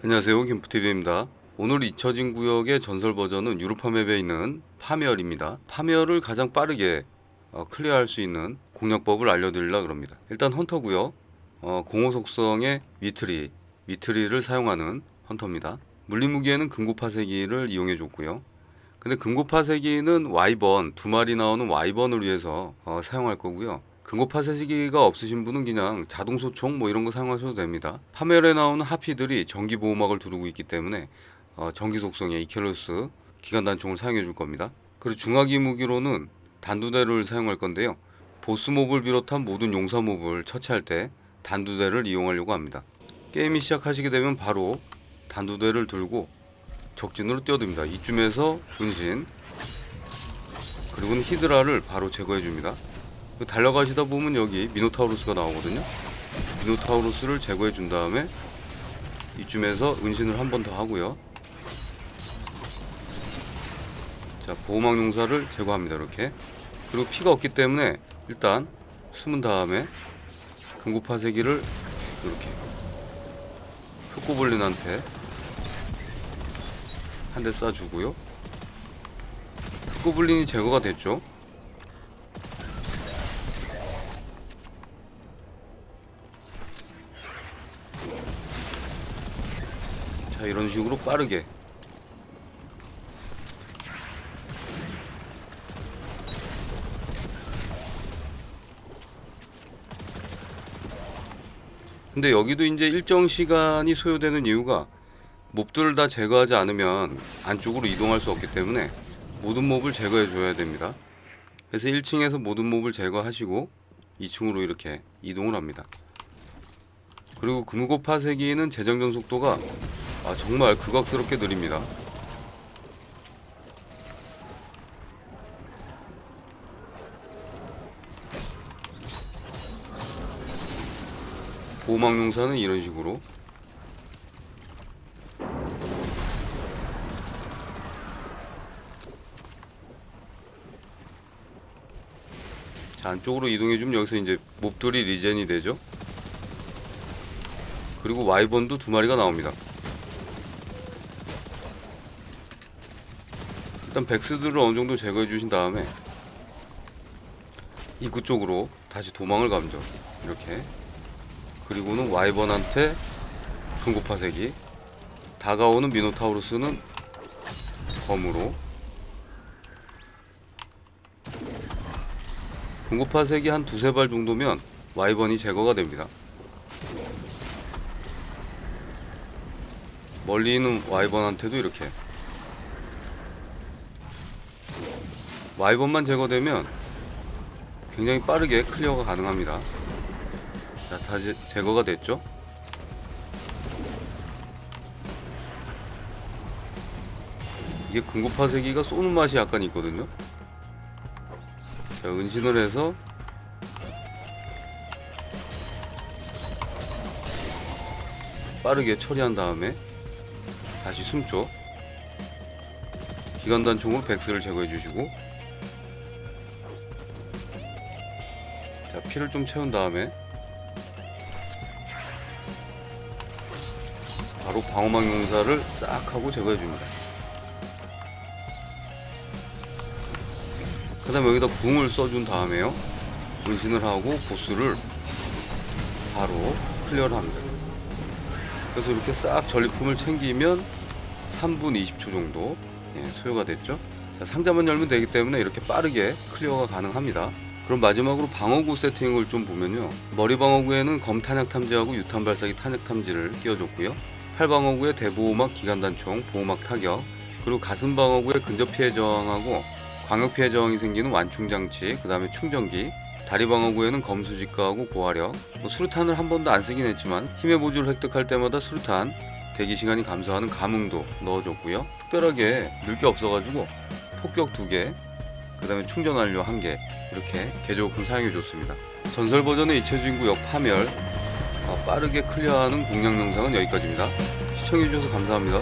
안녕하세요. 김프TV입니다. 오늘 잊혀진 구역의 전설 버전은 유로파 맵에 있는 파멸입니다. 파멸을 가장 빠르게 어, 클리어할 수 있는 공략법을 알려드리려 그럽니다. 일단 헌터고요 어, 공호 속성의 위트리 위트리를 사용하는 헌터입니다. 물리무기에는 금고파세기를 이용해 줬고요. 근데 금고파세기는 와이번 두 마리 나오는 와이번을 위해서 어, 사용할 거고요 금고파세기가 없으신 분은 그냥 자동 소총 뭐 이런 거 사용하셔도 됩니다. 파멸에 나오는 하피들이 전기 보호막을 두르고 있기 때문에 어, 전기 속성의 이켈로스 기관 단총을 사용해 줄 겁니다. 그리고 중화기 무기로는 단두대를 사용할 건데요. 보스 몹을 비롯한 모든 용사 몹을 처치할 때 단두대를 이용하려고 합니다. 게임이 시작하시게 되면 바로 단두대를 들고 적진으로 뛰어듭니다. 이쯤에서 분신 그리고는 히드라를 바로 제거해 줍니다. 그 달려가시다 보면 여기 미노타우루스가 나오거든요. 미노타우루스를 제거해 준 다음에 이쯤에서 은신을 한 번 더 하고요. 자 보호막 용사를 제거합니다. 이렇게 그리고 피가 없기 때문에 일단 숨은 다음에 금고파세기를 이렇게 흑고블린한테 한 대 쏴주고요. 흑고블린이 제거가 됐죠. 자 이런 식으로 빠르게. 근데 여기도 이제 일정 시간이 소요되는 이유가 몹들을 다 제거하지 않으면 안쪽으로 이동할 수 없기 때문에 모든 몹을 제거해 줘야 됩니다. 그래서 1층에서 모든 몹을 제거하시고 2층으로 이렇게 이동을 합니다. 그리고 금고파 세기는 재장전 속도가 아, 정말 극악스럽게 느립니다. 보호막 용사는 이런 식으로 자, 안쪽으로 이동해주면 여기서 이제 몹들이 리젠이 되죠. 그리고 와이번도 두 마리가 나옵니다. 일단 백스들을 어느 정도 제거해 주신 다음에 입구 쪽으로 다시 도망을 감죠. 이렇게. 그리고는 와이번한테 금고파색이 다가오는 미노타우루스는 검으로 금고파색이 한 두세 발 정도면 와이번이 제거가 됩니다. 멀리 있는 와이번한테도 이렇게 와이번만 제거되면 굉장히 빠르게 클리어가 가능합니다. 자, 다 제, 제거가 됐죠? 이게 금고파세기가 쏘는 맛이 약간 있거든요. 자, 은신을 해서 빠르게 처리한 다음에 다시 숨죠. 기관단총으로 백스를 제거해 주시고 자 피를 좀 채운 다음에 바로 방어막 용사를 싹 하고 제거해 줍니다. 그 다음에 여기다 궁을 써준 다음에요 분신을 하고 보스를 바로 클리어를 합니다. 그래서 이렇게 싹 전리품을 챙기면 3분 20초 정도 예, 소요가 됐죠. 자, 상자만 열면 되기 때문에 이렇게 빠르게 클리어가 가능합니다. 그럼 마지막으로 방어구 세팅을 좀 보면요. 머리 방어구에는 검 탄약 탐지하고 유탄 발사기 탄약 탐지를 끼워줬고요. 팔 방어구에 대보호막 기관단총 보호막 타격 그리고 가슴 방어구에 근접 피해 저항하고 광역 피해 저항이 생기는 완충 장치 그 다음에 충전기 다리 방어구에는 검수직가하고 고화력 뭐 수류탄을 한 번도 안 쓰긴 했지만 힘의 보조를 획득할 때마다 수류탄 대기 시간이 감소하는 감흥도 넣어줬고요 특별하게 늘 게 없어가지고 폭격 두 개 그 다음에 충전 완료 한개 이렇게 개조품 사용해 줬습니다. 전설 버전의 이체 주인 구 역 파멸 아, 빠르게 클리어하는 공략 영상은 여기까지입니다. 시청해 주셔서 감사합니다